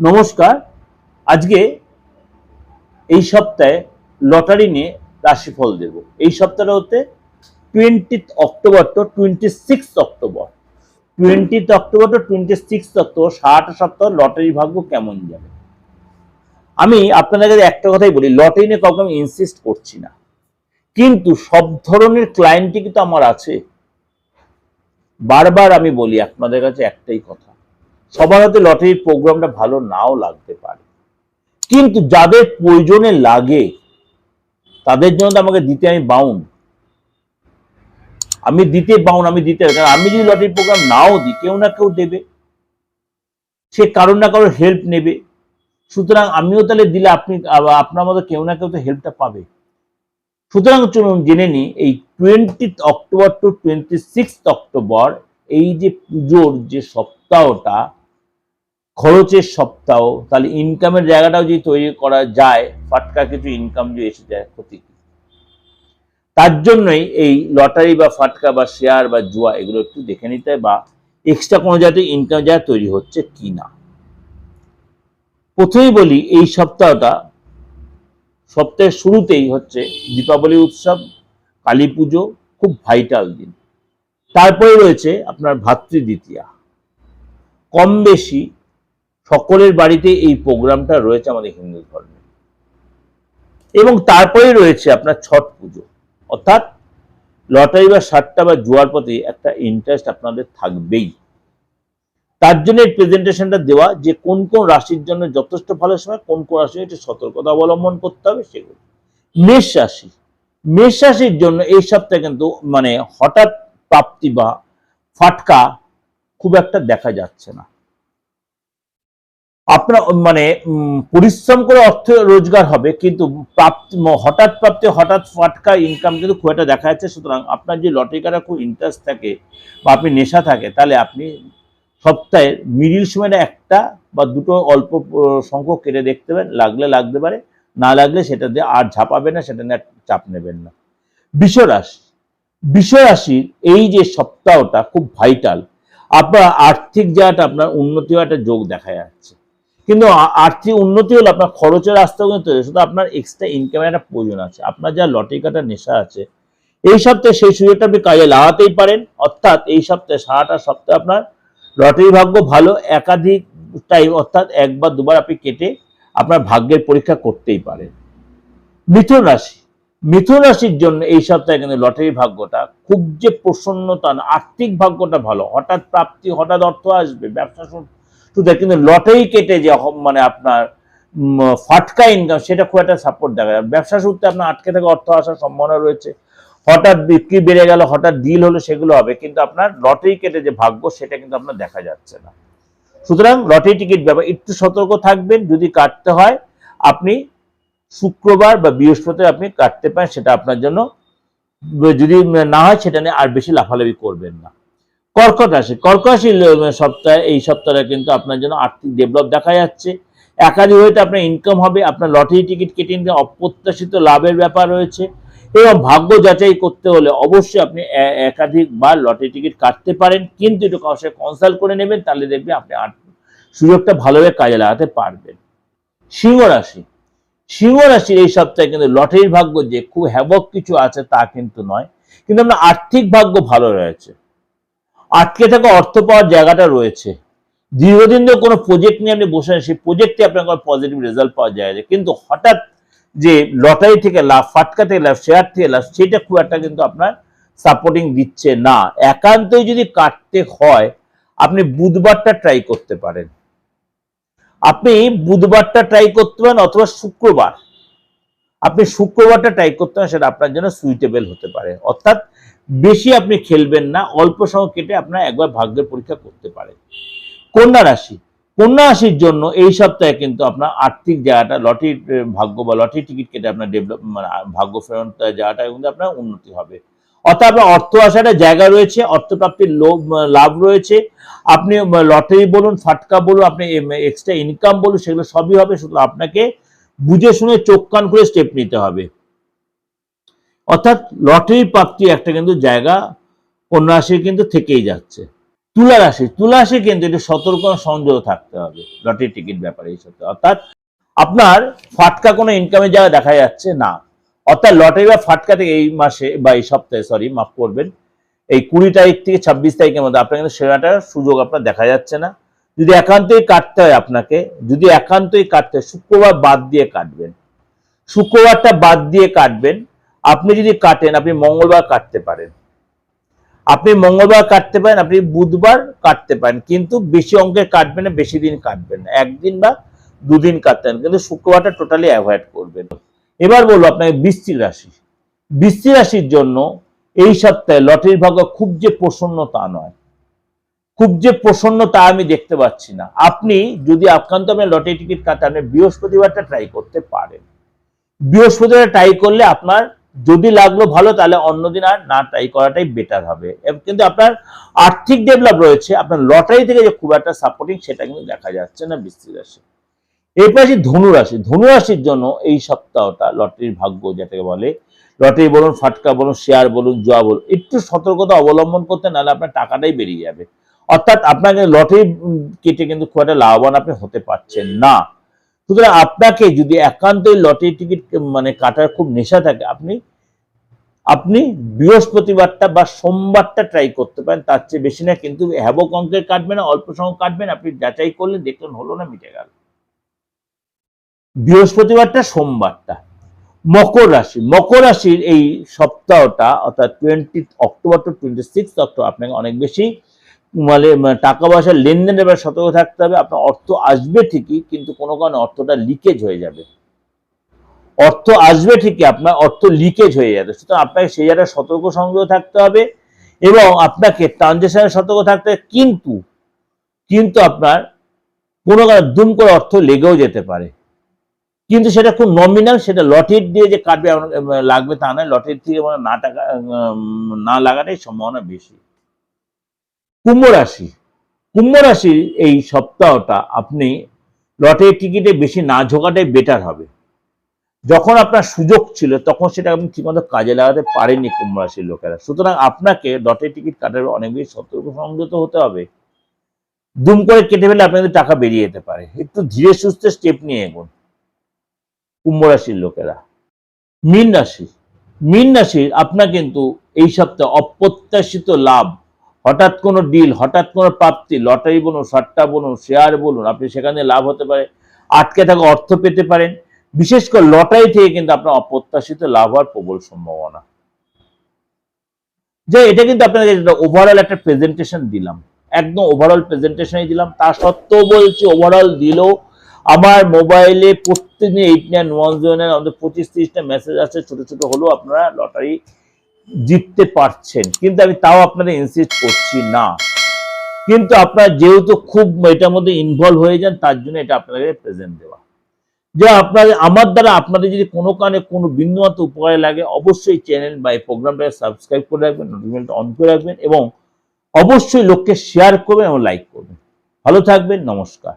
নমস্কার। আজকে এই সপ্তাহে লটারি নিয়ে রাশিফল দেব। এই সপ্তাহটা হতে টোয়েন্টি অক্টোবর তো twenty six October twenty October তো টোয়েন্টি সিক্স অক্টোবর সারাটা সপ্তাহ লটারি ভাগ্য কেমন যাবে? আমি আপনাদের একটা কথাই বলি, লটারি নিয়ে কাউকে আমি ইনসিস্ট করছি না। কিন্তু সব ধরনের ক্লায়েন্টই কিন্তু আমার আছে। বারবার আমি বলি আপনাদের কাছে একটাই কথা। সবার হাতে লটারির প্রোগ্রামটা ভালো নাও লাগতে পারে। কিন্তু যাদের প্রয়োজনে লাগে, তাদের জন্য তো আমাকে দিতে আমি বাউন্ড আমি দিতে বাউন্ড আমি দিতে কারণ আমি যদি লটারির প্রোগ্রাম নাও দিই, কেউ না কেউ দেবে। সে কারোর না কারোর হেল্প নেবে। সুতরাং আমিও তাহলে দিলে আপনি, আপনার মতো কেউ না কেউ তো হেল্পটা পাবে। সুতরাং চলুন জেনে নিই, এই twenty October to twenty six October এই যে পুজোর যে সপ্তাহটা খরচের সপ্তাহ, তাহলে ইনকামের জায়গাটাও যদি তৈরি করা যায়, ফাটকা কিছু ইনকাম যদি এসে যায়, ক্ষতি? তার জন্যই এই লটারি বা ফাটকা বা শেয়ার বা জুয়া, এগুলো একটু দেখে নিতে বা এক্সট্রা কোনো জাতীয় ইনকাম জায়গা তৈরি হচ্ছে কি না। প্রথমেই বলি, এই সপ্তাহটা সপ্তাহের শুরুতেই হচ্ছে দীপাবলি উৎসব, কালী পুজো, খুব ভাইটাল দিন। তারপরে রয়েছে আপনার ভাতৃদ্বিতীয়া কম বেশি সকলের বাড়িতে এই প্রোগ্রামটা রয়েছে আমাদের হিন্দু ধর্মে। এবং তারপরে রয়েছে আপনার ছট পুজো। অর্থাৎ লটারি বা সাতটা বা জুয়ার প্রতি একটা ইন্টারেস্ট আপনাদের থাকবেই। তার জন্য এই প্রেজেন্টেশনটা দেওয়া যে কোন কোন রাশির জন্য যথেষ্ট ভালো সময়, কোন কোন রাশি একটু সতর্কতা অবলম্বন করতে হবে সেগুলো। মেষ রাশি। মেষ রাশির জন্য এই সপ্তাহে কিন্তু মানে হঠাৎ প্রাপ্তি বা ফাটকা খুব একটা দেখা যাচ্ছে না। আপনার মানে পরিশ্রম করে অর্থ রোজগার হবে, কিন্তু প্রাপ্তি হঠাৎ প্রাপ্তি, হঠাৎ ফাটকা ইনকাম কিন্তু খুব একটা দেখা যাচ্ছে, সুতরাং আপনার যে লটারি কাটা খুব ইন্টারেস্ট থাকে বা আপনি নেশা থাকে, তাহলে আপনি সপ্তাহের মিডিল সময়টা একটা বা দুটো অল্প সংখ্যক কেটে দেখতে পারেন, লাগলে লাগতে পারে, না লাগলে সেটা দিয়ে আর ঝাঁপাবে না, সেটা নিয়ে চাপ নেবেন না। বিশ্বরাশি, বিশ্বরাশির এই যে সপ্তাহটা খুব ভাইটাল আপনার আর্থিক জায়গাটা, আপনার উন্নতি হওয়ার একটা যোগ দেখা যাচ্ছে। কিন্তু আর্থিক উন্নতি হলে আপনার খরচের রাস্তাও কিন্তু। শুধু আপনার এক্সট্রা ইনকামের একটা প্রয়োজন আছে। আপনার যা লটারি কাটার নেশা আছে, এই সপ্তাহে সেই সুযোগটা আপনি কাজে লাগাতেই পারেন। অর্থাৎ এই সপ্তাহে, সারাটা সপ্তাহে আপনার লটারি ভাগ্য ভালো। একাধিক টাইম অর্থাৎ একবার, দুবার আপনি কেটে আপনার ভাগ্যের পরীক্ষা করতেই পারেন। মিথুন রাশি। মিথুন রাশির জন্য এই সপ্তাহে কিন্তু লটারি ভাগ্যটা খুব যে প্রসন্নতা আর্থিক ভাগ্যটা ভালো। হঠাৎ প্রাপ্তি, হঠাৎ অর্থ আসবে, ব্যবসা শুরু কিন্তু লটারি কেটে যে মানে আপনার ফাটকা ইনকাম সেটা খুব একটা সাপোর্ট দেখা যায় ব্যবসা সূত্রে আপনার আটকে থাকা অর্থ আসার সম্ভাবনা রয়েছে। হঠাৎ বিক্রি বেড়ে গেল, হঠাৎ ডিল হলো, সেগুলো হবে। কিন্তু আপনার লটারি কেটে যে ভাগ্য, সেটা কিন্তু আপনার দেখা যাচ্ছে না। সুতরাং লটারি টিকিট ব্যাপার একটু সতর্ক থাকবেন, যদি কাটতে হয়, আপনি শুক্রবার বা বৃহস্পতিবার আপনি কাটতে পারেন, সেটা আপনার জন্য। যদি না হয়, সেটা নিয়ে আর বেশি লাফালাফি করবেন না। কর্কট রাশি। কর্কট রাশির ল- সপ্তাহে এই সপ্তাহে কিন্তু আপনার জন্য আর্থিক ডেভেলপ দেখা যাচ্ছে। একাধিক হইতে আপনার ইনকাম হবে, আপনার লটারি টিকিট কেটে নিতে অপ্রত্যাশিত লাভের ব্যাপার রয়েছে। এবং ভাগ্য যাচাই করতে হলে অবশ্যই আপনি একাধিকবার লটারি টিকিট কাটতে পারেন। কিন্তু একটু সাথে কনসাল্ট করে নেবেন, তাহলে দেখবেন আপনি সুযোগটা ভালোভাবে কাজে লাগাতে পারবেন। সিংহ রাশি। সিংহ রাশির এই সপ্তাহে কিন্তু লটারির ভাগ্য যে খুব হ্যাবক কিছু আছে তা কিন্তু নয়। কিন্তু আপনার আর্থিক ভাগ্য ভালো রয়েছে। আটকে থাকা অর্থ পাওয়ার জায়গাটা রয়েছে। দীর্ঘদিন ধরে কোনো প্রজেক্ট নিয়ে আপনি বসে সেই প্রজেক্টে আপনার পজিটিভ রেজাল্ট পাওয়া যায়। কিন্তু হঠাৎ যে লটারি থেকে লাভ, ফাটকা থেকে লাভ শেয়ার থেকে লাভ, সেটা খুব একটা কিন্তু আপনার সাপোর্টিং দিচ্ছে না। একান্তই যদি কাটতে হয়, আপনি বুধবারটা ট্রাই করতে পারেন। আপনি বুধবারটা ট্রাই করতে পারেন অথবা শুক্রবার। আপনি শুক্রবারটা ট্রাই করতে পারেন, সেটা আপনার জন্য সুইটেবল হতে পারে। অর্থাৎ বেশি আপনি খেলবেন না, অল্প সময় কেটে আপনার একবার ভাগ্যের পরীক্ষা করতে পারেন। কন্যা রাশি, কন্যা রাশির জন্য এই সপ্তাহে কিন্তু আপনার আর্থিক জায়গাটা, লটারি ভাগ্য বা লটারি টিকিট কেটে আপনার ডেভেলপ মানে ভাগ্য ফেরত জায়গাটা কিন্তু আপনার উন্নতি হবে। অর্থাৎ আপনার অর্থ আসার একটা জায়গা রয়েছে, অর্থপ্রাপ্তির লোভ, লাভ রয়েছে। আপনি লটারি বলুন, ফাটকা বলুন, আপনি এক্সট্রা ইনকাম বলুন, সেগুলো সবই হবে, শুধু আপনাকে বুঝে শুনে চোখ কান করে স্টেপ নিতে হবে। অর্থাৎ লটারি প্রাপ্তি একটা কিন্তু জায়গা কন্যা রাশির কিন্তু থেকেই যাচ্ছে। তুলা রাশি তুলা রাশি কিন্তু একটু সতর্ক ও সংযত থাকতে হবে, লটারি টিকিট ব্যাপারে এই সত্যি অর্থাৎ আপনার ফাটকা কোনো ইনকামের জায়গা দেখা যাচ্ছে না। অর্থাৎ লটারি বা ফাটকা থেকে এই মাসে বা এই সপ্তাহে সরি মাফ করবেন, এই কুড়ি তারিখ থেকে ছাব্বিশ তারিখের মধ্যে আপনার কিন্তু সেরাটার সুযোগ আপনার দেখা যাচ্ছে না। যদি একান্তই কাটতে হয় আপনাকে, যদি একান্তই কাটতে হয়, শুক্রবার বাদ দিয়ে কাটবেন। শুক্রবারটা বাদ দিয়ে কাটবেন আপনি যদি কাটেন, আপনি মঙ্গলবার কাটতে পারেন। আপনি মঙ্গলবার কাটতে পারেন, আপনি বুধবার কাটতে পারেন, কিন্তু বেশি অঙ্কের কাটবেন না, বেশি দিন কাটবেন না। একদিন বা দুদিন কাটতেন কিন্তু শুক্রবারটা টোটালি অ্যাভয়েড করবেন। এবার বলব আপনাকে বৃশ্চিক রাশি। বৃশ্চিক রাশির জন্য এই সপ্তাহে লটারির ভাগ্য খুব যে প্রসন্ন তা নয়। খুব যে প্রসন্ন তা আমি দেখতে পাচ্ছি না। আপনি যদি আক্রান্ত আপনার লটারি টিকিট কাটে আপনি বৃহস্পতিবারটা ট্রাই করতে পারেন। বৃহস্পতিবার ট্রাই করলে আপনার যদি লাগল ভালো, তাহলে অন্যদিন আর না ট্রাই করাটাই বেটার হবে। কিন্তু আপনার আর্থিক ডেভেলপ রয়েছে, আপনার লটারি থেকে যে খুব একটা সাপোর্টিং সেটা কিন্তু দেখা যাচ্ছে না বৃশ্চিক রাশি এরপর আসি ধনু রাশি। ধনু রাশির জন্য এই সপ্তাহটা লটারির ভাগ্য যেটাকে বলে লটারি বলুন, ফাটকা বলুন শেয়ার বলুন, জোয়া বলুন, একটু সতর্কতা অবলম্বন করতে নাহলে আপনার টাকাটাই বেরিয়ে যাবে। অর্থাৎ আপনাকে লটারি কেটে কিন্তু খুব একটা লাভবান আপনি হতে পারছেন না। সুতরাং আপনাকে যদি একান্তই লটারি টিকিট মানে কাটার খুব নেশা থাকে, আপনি আপনি বৃহস্পতিবারটা বা সোমবারটা ট্রাই করতে পারেন, তার চেয়ে বেশি না, কিন্তু হ্যাবক অঙ্কের কাটবে না, অল্প সংখ্যক কাটবেন, আপনি যাচাই করলে দেখলেন হলো না, মিটে গেল। বৃহস্পতিবারটা, সোমবারটা। মকর রাশি। মকর রাশির এই সপ্তাহটা, অর্থাৎ twenty October to twenty six October আপনাকে অনেক বেশি মানে মানে টাকা পয়সার লেনদেনের ব্যাপারে সতর্ক থাকতে হবে। আপনার অর্থ আসবে ঠিকই, কিন্তু কোনো কারণে অর্থটা লিকেজ হয়ে যাবে। অর্থ আসবে ঠিকই, আপনার অর্থ লিকেজ হয়ে যাবে। সুতরাং আপনাকে সেই জায়গায় সতর্ক সংগ্রহ থাকতে হবে এবং আপনাকে ট্রানজেকশনে সতর্ক থাকতে হবে, কিন্তু কিন্তু আপনার কোনো কারণে দুম করে অর্থ লেগেও যেতে পারে। কিন্তু সেটা খুব নমিনাল সেটা লটারি দিয়ে যে কাটবে লাগবে তা নয়। লটারি থেকে মানে না টাকা না লাগাটাই সম্ভাবনা বেশি। কুম্ভ রাশি। কুম্ভ এই সপ্তাহটা আপনি লটারি টিকিটে বেশি না ঝোঁকাটাই বেটার হবে। যখন আপনার সুযোগ ছিল, তখন সেটা আপনি ঠিকমতো কাজে লাগাতে পারেননি কুম্ভ রাশির লোকেরা। সুতরাং আপনাকে লটারি টিকিট কাটার অনেক বেশি সতর্ক সংযত হতে হবে। দুম করে কেটে ফেলে আপনাদের টাকা বেরিয়ে যেতে পারে। একটু ধীরে সুস্থে স্টেপ নিয়ে এগোন কুম্ভ রাশির লোকেরা। মীন রাশি। মীন রাশির আপনার কিন্তু এই সপ্তাহে অপ্রত্যাশিত লাভ হঠাৎ কোনো ডিল হঠাৎ কোনো প্রাপ্তি, লটারি বলুন, সট্টা বলুন শেয়ার বলুন, আপনি সেখানে লাভ হতে পারে, আটকে থাকা অর্থ পেতে পারেন। বিশেষ করে লটারি থেকে কিন্তু আপনার অপ্রত্যাশিত লাভ হওয়ার প্রবল সম্ভাবনা। যে এটা কিন্তু আপনাকে ওভারঅল একটা প্রেজেন্টেশন দিলাম। একদম ওভারঅল প্রেজেন্টেশনই দিলাম। তা সত্ত্বেও বলছি ওভারঅল দিলেও আমার মোবাইলে প্রত্যেকদিন eight nine one zero nine আমাদের পঁচিশ তিরিশটা মেসেজ আসছে ছোট ছোট হলেও আপনারা লটারি জিততে পারছেন, কিন্তু আমি তাও আপনাদের ইনসিস্ট করছি না। কিন্তু আপনারা যেহেতু খুব এটার মধ্যে ইনভলভ হয়ে যান, তার জন্য এটা আপনাদের প্রেজেন্ট দেওয়া। যে আপনাদের আমার দ্বারা আপনাদের যদি কোনো কারণে কোনো বিন্দুমাত্র উপকারে লাগে, অবশ্যই চ্যানেল বা এই প্রোগ্রামটাকে সাবস্ক্রাইব করে রাখবেন নোটিফিকেশনটা অন করে রাখবেন এবং অবশ্যই লোককে শেয়ার করবেন এবং লাইক করবেন। ভালো থাকবেন, নমস্কার।